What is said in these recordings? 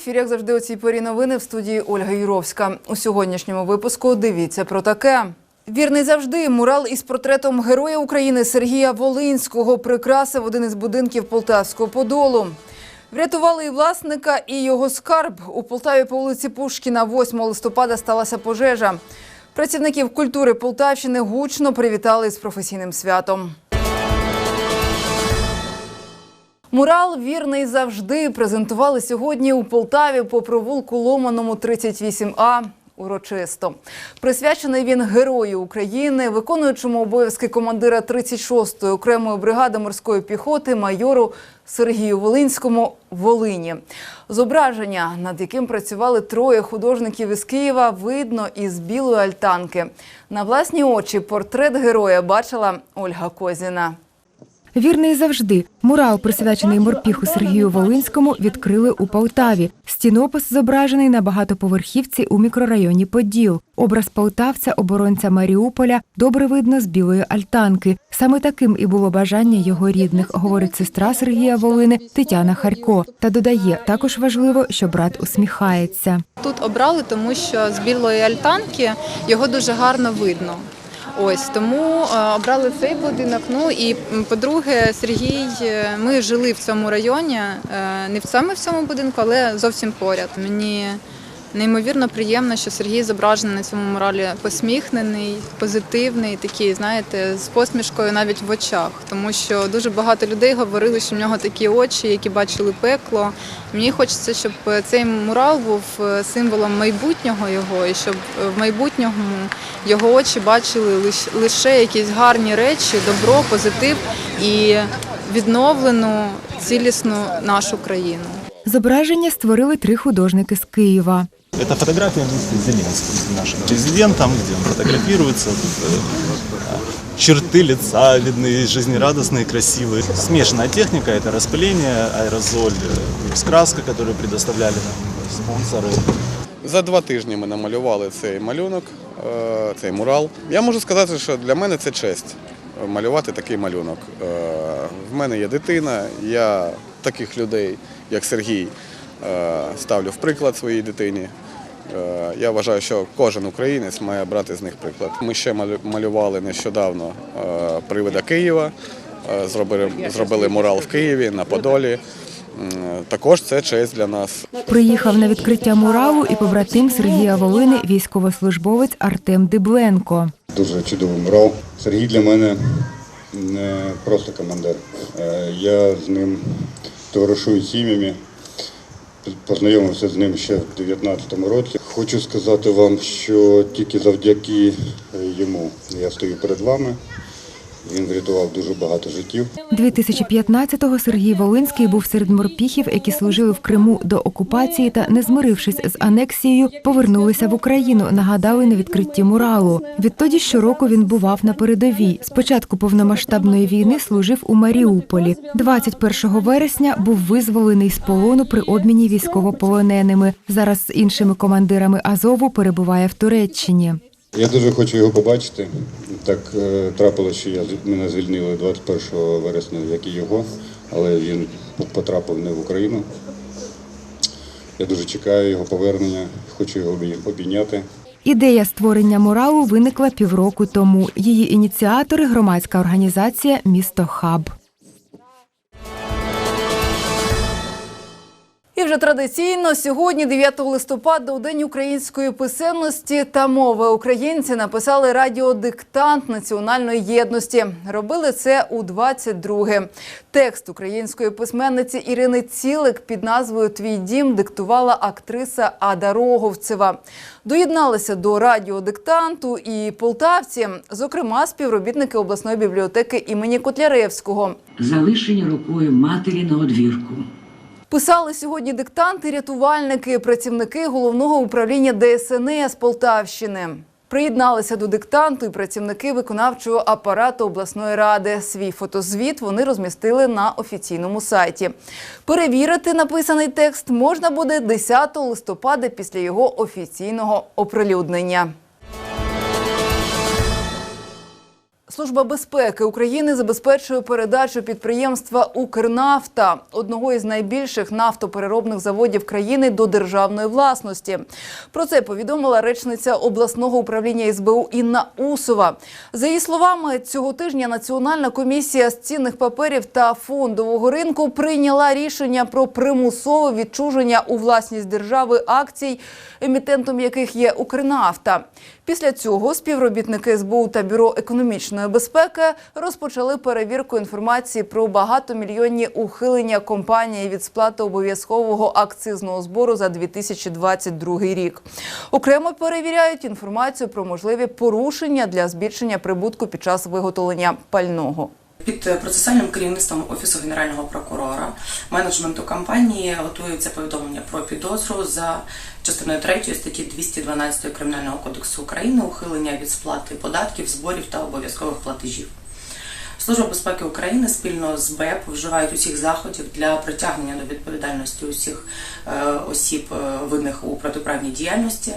Ефірі, як завжди, у цій порі новини в студії Ольга Юровська. У сьогоднішньому випуску дивіться про таке. Вірний завжди мурал із портретом Героя України Сергія Волинського прикрасив один із будинків Полтавського Подолу. Врятували і власника, і його скарб. У Полтаві по вулиці Пушкіна 8 листопада сталася пожежа. Працівників культури Полтавщини гучно привітали з професійним святом. Мурал вірний завжди презентували сьогодні у Полтаві по провулку Ломаному 38А. Урочисто присвячений він герою України, виконуючому обов'язки командира 36-ї окремої бригади морської піхоти майору Сергію Волинському Волині. Зображення, над яким працювали троє художників із Києва, видно із білої альтанки. На власні очі портрет героя бачила Ольга Козіна. Вірний завжди. Мурал, присвячений морпіху Сергію Волинському, відкрили у Полтаві. Стінопис зображений на багатоповерхівці у мікрорайоні Поділ. Образ полтавця, оборонця Маріуполя, добре видно з білої альтанки. Саме таким і було бажання його рідних, говорить сестра Сергія Волини Тетяна Харько. Та додає, також важливо, що брат усміхається. Тут обрали, тому що з білої альтанки його дуже гарно видно. Ось тому е, обрали цей будинок. Ну і по-друге, Сергій, е, ми жили в цьому районі, е, не саме в цьому будинку, але зовсім поряд. Мені неймовірно приємно, що Сергій зображений на цьому моралі посміхнений, позитивний, такий, знаєте, з посмішкою навіть в очах. Тому що дуже багато людей говорили, що в нього такі очі, які бачили пекло. Мені хочеться, щоб цей мурал був е, символом майбутнього його, і щоб в майбутньому його очі бачили лиш- лише якісь гарні речі, добро, позитив і відновлену цілісну нашу країну. Зображення створили три художники з Києва. Это фотография вместе с Зеленским, нашим президентом, где он фотографируется. Тут, э, черты лица видны, жизнерадостные, красивые. Смешанная техника – это распыление, аэрозоль, э, плюс краска, которую предоставляли нам спонсоры. За два тижні ми намалювали цей малюнок, е, цей мурал. Я можу сказати, що для мене це честь е, малювати такий малюнок. Е, В мене є дитина, я таких людей, як Сергій, е, ставлю в приклад своїй дитині. Е, Я вважаю, що кожен українець має брати з них приклад. Ми ще малю- малювали нещодавно е, привида Києва, е, зробили, зробили мурал в Києві на Подолі. Також це честь для нас. Приїхав на відкриття муралу і побратим Сергія Волини, військовослужбовець Артем Дибленко. Дуже чудовий мурал. Сергій для мене не просто командир. Е, Я з ним товаришую сім'ями. Познайомився з ним ще в 2019 році. Хочу сказати вам, що тільки завдяки е, йому я стою перед вами. Він врятував дуже багато життів. 2015-го Сергій Волинський був серед морпіхів, які служили в Криму до окупації та, не змирившись з анексією, повернулися в Україну. Нагадали на відкритті муралу. Відтоді щороку він бував на передовій. Спочатку повномасштабної війни служив у Маріуполі. 21 вересня був визволений з полону при обміні військовополоненими. Зараз з іншими командирами Азову перебуває в Туреччині. Я дуже хочу його побачити. Так е, трапилося, що я мене звільнили 21 вересня, як і його, але він потрапив не в Україну. Я дуже чекаю його повернення, хочу його обійняти. Ідея створення муралу виникла півроку тому. Її ініціатори громадська організація Місто Хаб. І вже традиційно сьогодні, 9 листопада, у день української писемності та мови, українці написали радіодиктант національної єдності. Робили це у 22-ге. Текст української письменниці Ірини Цілик під назвою Твій дім диктувала актриса Ада Роговцева. Доєдналися до радіодиктанту і полтавці, зокрема співробітники обласної бібліотеки імені Котляревського. залишені рукою матері на одвірку. Писали сьогодні диктанти, рятувальники, працівники головного управління ДСНС Полтавщини. Приєдналися до диктанту і працівники виконавчого апарату обласної ради. Свій фотозвіт вони розмістили на офіційному сайті. Перевірити написаний текст можна буде 10 листопада після його офіційного оприлюднення. Служба безпеки України забезпечує передачу підприємства Укрнафта, одного із найбільших нафтопереробних заводів країни, до державної власності. Про це повідомила речниця обласного управління СБУ Інна Усова. За її словами, цього тижня Національна комісія з цінних паперів та фондового ринку прийняла рішення про примусове відчуження у власність держави акцій, емітентом яких є Укрнафта. Після цього співробітники СБУ та бюро економічної безпеки розпочали перевірку інформації про багатомільйонні ухилення компанії від сплати обов'язкового акцизного збору за 2022 рік. Окремо перевіряють інформацію про можливі порушення для збільшення прибутку під час виготовлення пального. Під процесуальним керівництвом офісу генерального прокурора менеджменту компанії готується повідомлення про підозру за частиною 3 статті 212 кримінального кодексу України ухилення від сплати податків, зборів та обов'язкових платежів. Служба безпеки України спільно з БЕП вживають усіх заходів для притягнення до відповідальності усіх е, осіб е, винних у протиправній діяльності,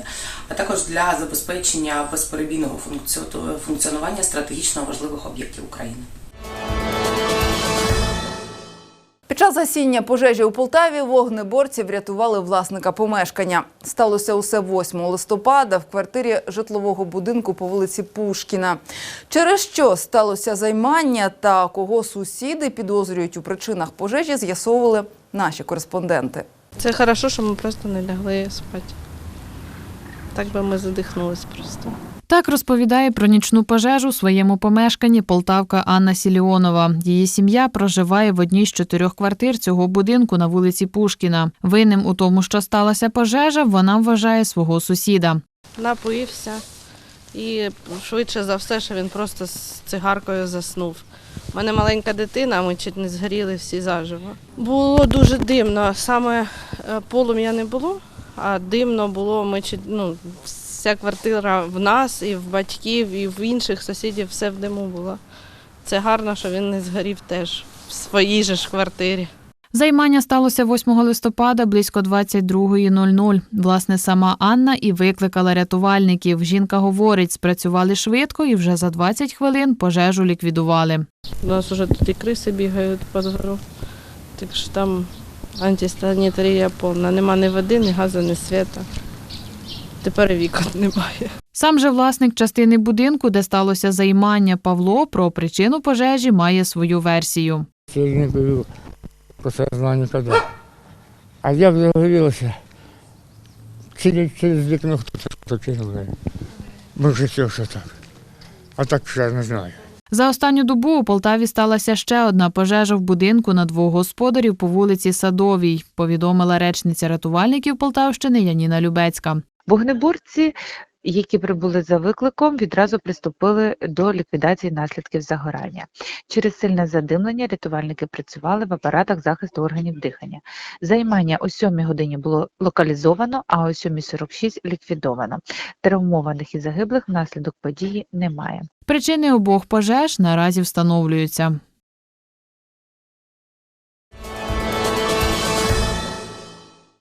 а також для забезпечення безперебійного функціонування стратегічно важливих об'єктів України. Гасіння пожежі у Полтаві вогнеборці врятували власника помешкання. Сталося усе 8 листопада в квартирі житлового будинку по вулиці Пушкіна. Через що сталося займання та кого сусіди підозрюють у причинах пожежі, з'ясовували наші кореспонденти. Це хорошо, що ми просто не лягли спати. Так би ми задихнулись просто. Так розповідає про нічну пожежу у своєму помешканні полтавка Анна Сіліонова. Її сім'я проживає в одній з чотирьох квартир цього будинку на вулиці Пушкіна. Винним у тому, що сталася пожежа, вона вважає свого сусіда. Напоївся і швидше за все, що він просто з цигаркою заснув. У мене маленька дитина, ми чуть не згоріли всі заживо. Було дуже димно. Саме е, полум'я не було, а димно було. Ми чуть, ну, вся квартира в нас, і в батьків, і в інших сусідів все в диму було. Це гарно, що він не згорів теж в своїй же ж квартирі. Займання сталося 8 листопада близько 22.00. Власне, сама Анна і викликала рятувальників. Жінка говорить, спрацювали швидко і вже за 20 хвилин пожежу ліквідували. У нас вже тут і криси бігають по двору. Так що там антисанітарія повна. Нема ні води, ні газу, ні світа. Тепер і вікон немає. Сам же власник частини будинку, де сталося займання Павло, про причину пожежі має свою версію. Я не говорю про сознание когда. А я загорелся. Через, через вікно хто-то кинув. Може, все що так. А так я не знаю. За останню добу у Полтаві сталася ще одна пожежа в будинку на двох господарів по вулиці Садовій, повідомила речниця рятувальників Полтавщини Яніна Любецька. Вогнеборці, які прибули за викликом, відразу приступили до ліквідації наслідків загорання. Через сильне задимлення рятувальники працювали в апаратах захисту органів дихання. Займання о 7 годині було локалізовано, а о 7.46 ліквідовано. Травмованих і загиблих внаслідок події немає. Причини обох пожеж наразі встановлюються.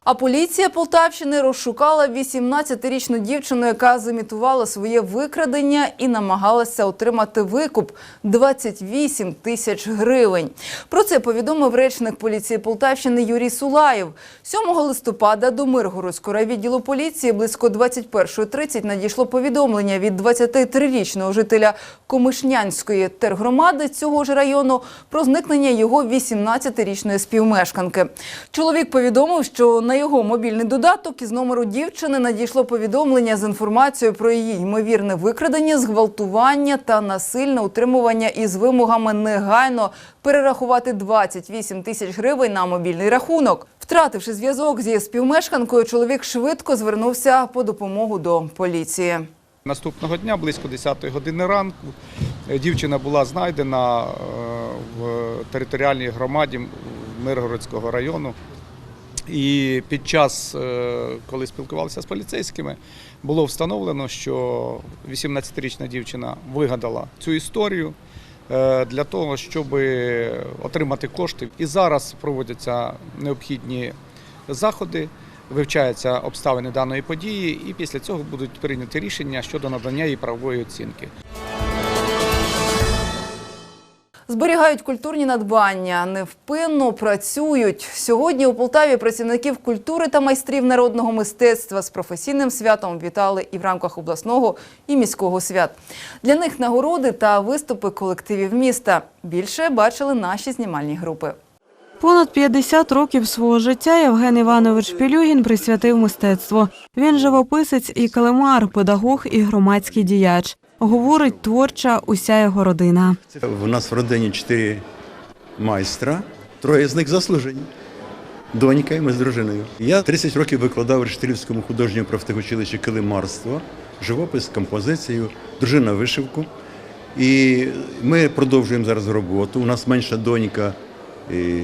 А поліція Полтавщини розшукала 18-річну дівчину, яка замітувала своє викрадення і намагалася отримати викуп 28 тисяч гривень. Про це повідомив речник поліції Полтавщини Юрій Сулаєв. 7 листопада до Миргородського райвідділу поліції близько 21.30 надійшло повідомлення від 23-річного жителя Комишнянської тергромади цього ж району про зникнення його 18-річної співмешканки. Чоловік повідомив, що на його мобільний додаток із номеру дівчини надійшло повідомлення з інформацією про її ймовірне викрадення, зґвалтування та насильне утримування із вимогами негайно перерахувати 28 тисяч гривень на мобільний рахунок. Втративши зв'язок зі співмешканкою, чоловік швидко звернувся по допомогу до поліції. Наступного дня, близько 10 години ранку, е, дівчина була знайдена е, в територіальній громаді Миргородського району. І під час, е, коли спілкувалися з поліцейськими, було встановлено, що 18-річна дівчина вигадала цю історію е, для того, щоб отримати кошти. І зараз проводяться необхідні заходи, вивчаються обставини даної події, і після цього будуть прийняті рішення щодо надання їй правової оцінки. Зберігають культурні надбання, невпинно працюють. Сьогодні у Полтаві працівників культури та майстрів народного мистецтва з професійним святом вітали і в рамках обласного і міського свят. Для них нагороди та виступи колективів міста. Більше бачили наші знімальні групи. Понад 50 років свого життя Євген Іванович Пілюгін присвятив мистецтву. Він живописець і калемар, педагог і громадський діяч. Говорить творча уся його родина. У нас в родині чотири майстра, троє з них заслужені. Донька і ми з дружиною. Я 30 років викладав в Рештилівському художньому профтехучилищі килимарство, живопис, композицію, дружина вишивку. І ми продовжуємо зараз роботу. У нас менша донька, і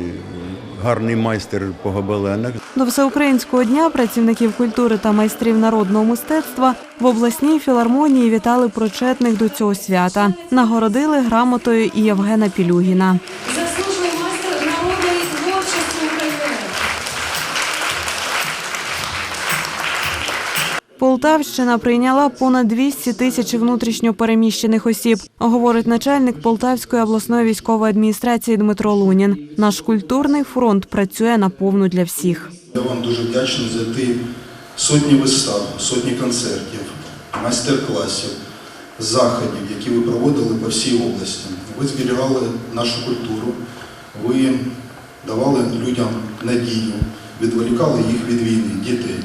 гарний майстер по гобеленах. До всеукраїнського дня працівників культури та майстрів народного мистецтва в обласній філармонії вітали причетних до цього свята. Нагородили грамотою і Євгена Пілюгіна. Полтавщина прийняла понад 200 тисяч внутрішньо переміщених осіб, говорить начальник Полтавської обласної військової адміністрації Дмитро Лунін. Наш культурний фронт працює на повну для всіх. Я вам дуже вдячний за ті сотні вистав, сотні концертів, майстер-класів, заходів, які ви проводили по всій області. Ви зберігали нашу культуру, ви давали людям надію, відволікали їх від війни, дітей.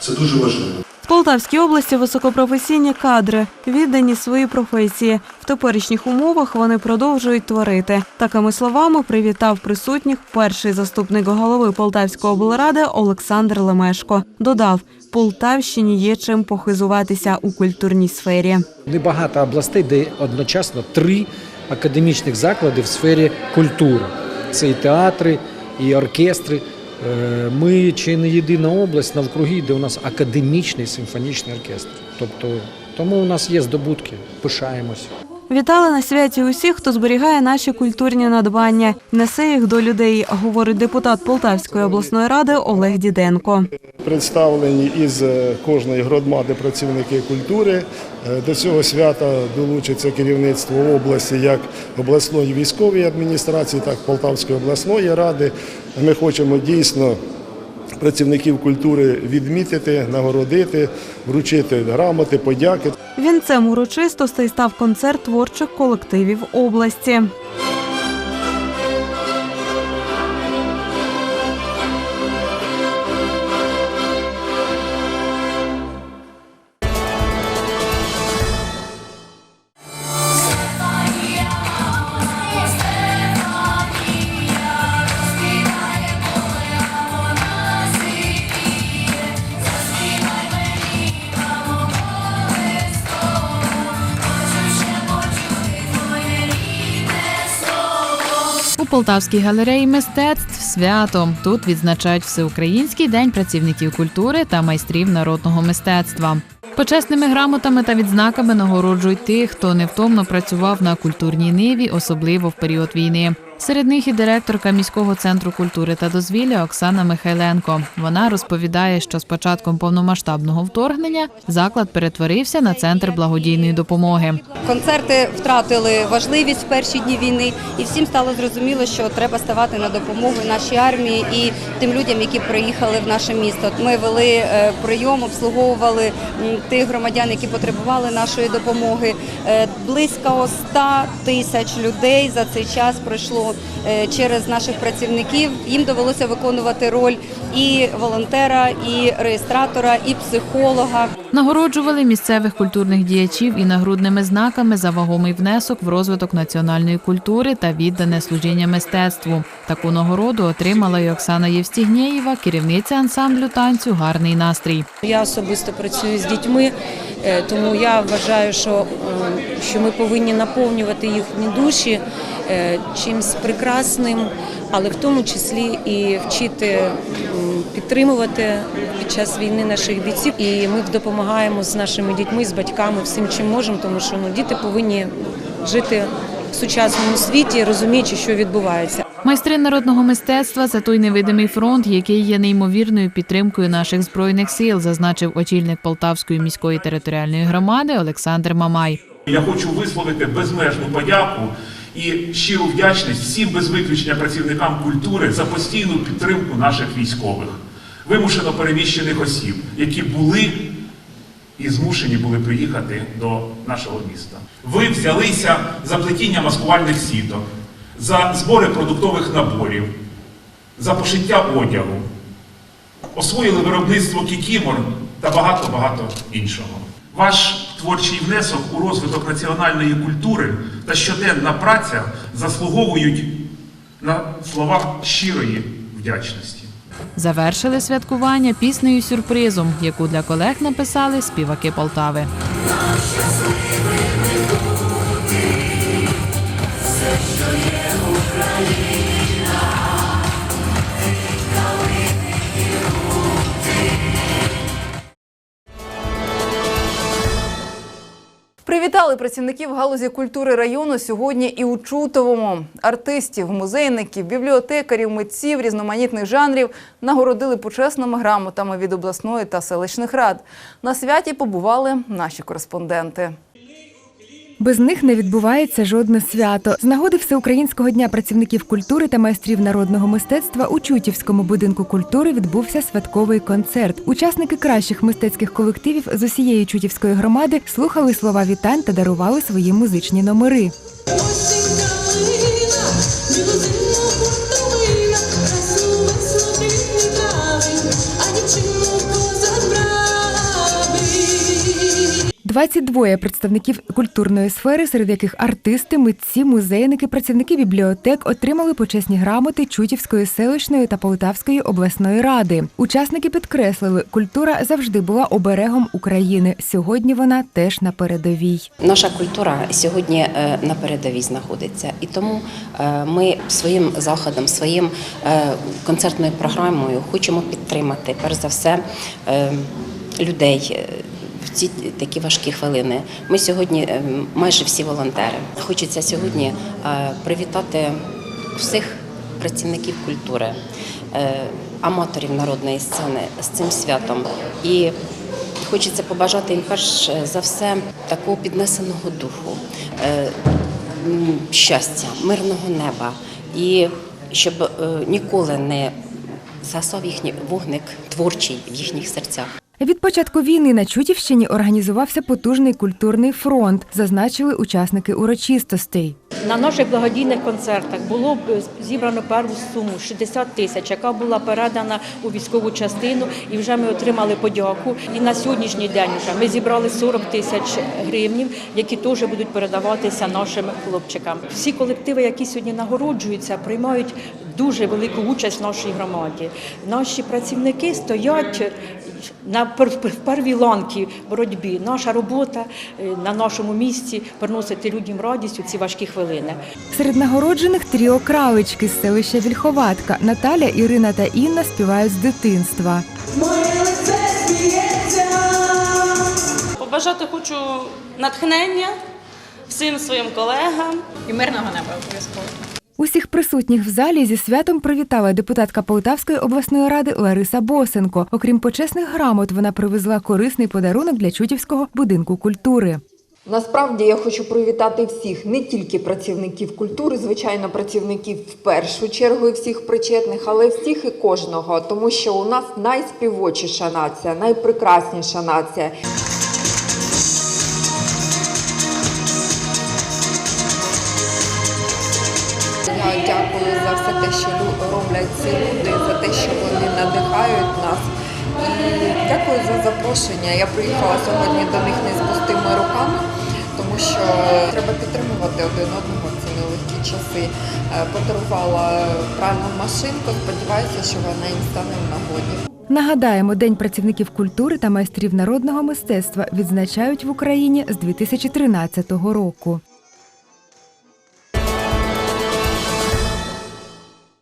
Це дуже важливо. Полтавській області високопрофесійні кадри, віддані своїй професії. В теперішніх умовах вони продовжують творити. Такими словами привітав присутніх перший заступник голови Полтавської облради Олександр Лемешко. Додав, Полтавщині є чим похизуватися у культурній сфері. Небагато областей, де одночасно три академічних заклади в сфері культури. Це і театри, і оркестри. Е, Ми чи не єдина область навкруги, де у нас академічний симфонічний оркестр. Тобто, тому у нас є здобутки, пишаємось. Вітали на святі усіх, хто зберігає наші культурні надбання, несе їх до людей, говорить депутат Полтавської обласної ради Олег Діденко. Представлені із е, кожної громади працівники культури. Е, До цього свята долучиться керівництво області як обласної військової адміністрації, так і Полтавської обласної ради. Ми хочемо дійсно працівників культури відмітити, нагородити, вручити грамоти, подяки. Вінцем урочистостей став концерт творчих колективів області. Полтавській галереї мистецтв святом. Тут відзначають Всеукраїнський день працівників культури та майстрів народного мистецтва. Почесними грамотами та відзнаками нагороджують тих, хто невтомно працював на культурній ниві, особливо в період війни. Серед них і директорка міського центру культури та дозвілля Оксана Михайленко. Вона розповідає, що з початком повномасштабного вторгнення заклад перетворився на центр благодійної допомоги. Концерти втратили важливість в перші дні війни, і всім стало зрозуміло, що треба ставати на допомогу нашій армії і тим людям, які приїхали в наше місто. Ми вели е, прийом, обслуговували тих громадян, які потребували нашої допомоги. Е, Близько 100 тисяч людей за цей час пройшло е, через наших працівників. Їм довелося виконувати роль і волонтера, і реєстратора, і психолога. Нагороджували місцевих культурних діячів і нагрудними знаками за вагомий внесок в розвиток національної культури та віддане служіння мистецтву. Таку нагороду отримала й Оксана Євстігнєєва, керівниця ансамблю танцю Гарний настрій. Я особисто працюю з дітьми, е, тому я вважаю, що, е, що ми повинні наповнювати їхні душі е, чимось прекрасним, але в тому числі і вчити підтримувати під час війни наших бійців. І ми допомагаємо з нашими дітьми, з батьками всім, чим можемо, тому що ну, діти повинні жити в сучасному світі, розуміючи, що відбувається. Майстри народного мистецтва за той невидимий фронт, який є неймовірною підтримкою наших збройних сил, зазначив очільник Полтавської міської територіальної громади Олександр Мамай. Я хочу висловити безмежну подяку і щиру вдячність всім без виключення працівникам культури за постійну підтримку наших військових, вимушено переміщених осіб, які були і змушені були приїхати до нашого міста. Ви взялися за плетіння маскувальних сіток, за збори продуктових наборів, за пошиття одягу, освоїли виробництво кікімор та багато-багато іншого. Ваш творчий внесок у розвиток національної культури та щоденна праця заслуговують на слова щирої вдячності. Завершили святкування піснею сюрпризом, яку для колег написали співаки Полтави. Привітали працівників галузі культури району сьогодні і у Чутовому. Артистів, музейників, бібліотекарів, митців різноманітних жанрів нагородили почесними грамотами від обласної та селищних рад. На святі побували наші кореспонденти. Без них не відбувається жодне свято. З нагоди Всеукраїнського дня працівників культури та майстрів народного мистецтва у Чутівському будинку культури відбувся святковий концерт. Учасники кращих мистецьких колективів з усієї чутівської громади слухали слова вітань та дарували свої музичні номери. – 22 представників культурної сфери, серед яких артисти, митці, музейники, працівники бібліотек отримали почесні грамоти Чутівської селищної та Полтавської обласної ради. Учасники підкреслили, культура завжди була оберегом України. Сьогодні вона теж на передовій. Наша культура сьогодні е, на передовій знаходиться, і тому е, ми своїм заходом, своїм е, концертною програмою хочемо підтримати перш за все людей. Ці такі важкі хвилини. Ми сьогодні е, майже всі волонтери. Хочеться сьогодні е, привітати всіх працівників культури, е, аматорів народної сцени з цим святом. І Хочеться побажати їм перш за все такого піднесеного духу, щастя, мирного неба, і щоб ніколи не згасав їхній вогник творчий в їхніх серцях. Від початку війни на Чутівщині організувався потужний культурний фронт, зазначили учасники урочистостей. На наших благодійних концертах було зібрано першу суму 60 тисяч, яка була передана у військову частину, і вже ми отримали подяку. І на сьогоднішній день вже ми зібрали 40 тисяч гривнів, які теж будуть передаватися нашим хлопчикам. Всі колективи, які сьогодні нагороджуються, приймають дуже велику участь в нашій громаді. Наші працівники стоять на в первій ланці боротьбі. Наша робота е, на нашому місці приносити людям радість у ці важкі хвилини. Серед нагороджених тріо кралички з селища Вільховатка. Наталя, Ірина та Інна співають з дитинства. Побажати хочу натхнення всім своїм колегам і мирного неба обов'язково. Усіх присутніх в залі зі святом привітала депутатка Полтавської обласної ради Лариса Босенко. Окрім почесних грамот, вона привезла корисний подарунок для Чутівського будинку культури. Насправді я хочу привітати всіх, не тільки працівників культури, звичайно, працівників в першу чергу і всіх причетних, але всіх і кожного, тому що у нас найспівочіша нація, найпрекрасніша нація. Ці люди, за те, що вони надихають нас. І дякую за запрошення. Я приїхала сьогодні до них не з пустими руками, тому що треба підтримувати один одного ці нелегкі часи. Е, Подарувала пральну машинку, сподіваюся, що вона їм стане в нагоді. Нагадаємо, День працівників культури та майстрів народного мистецтва відзначають в Україні з 2013 року.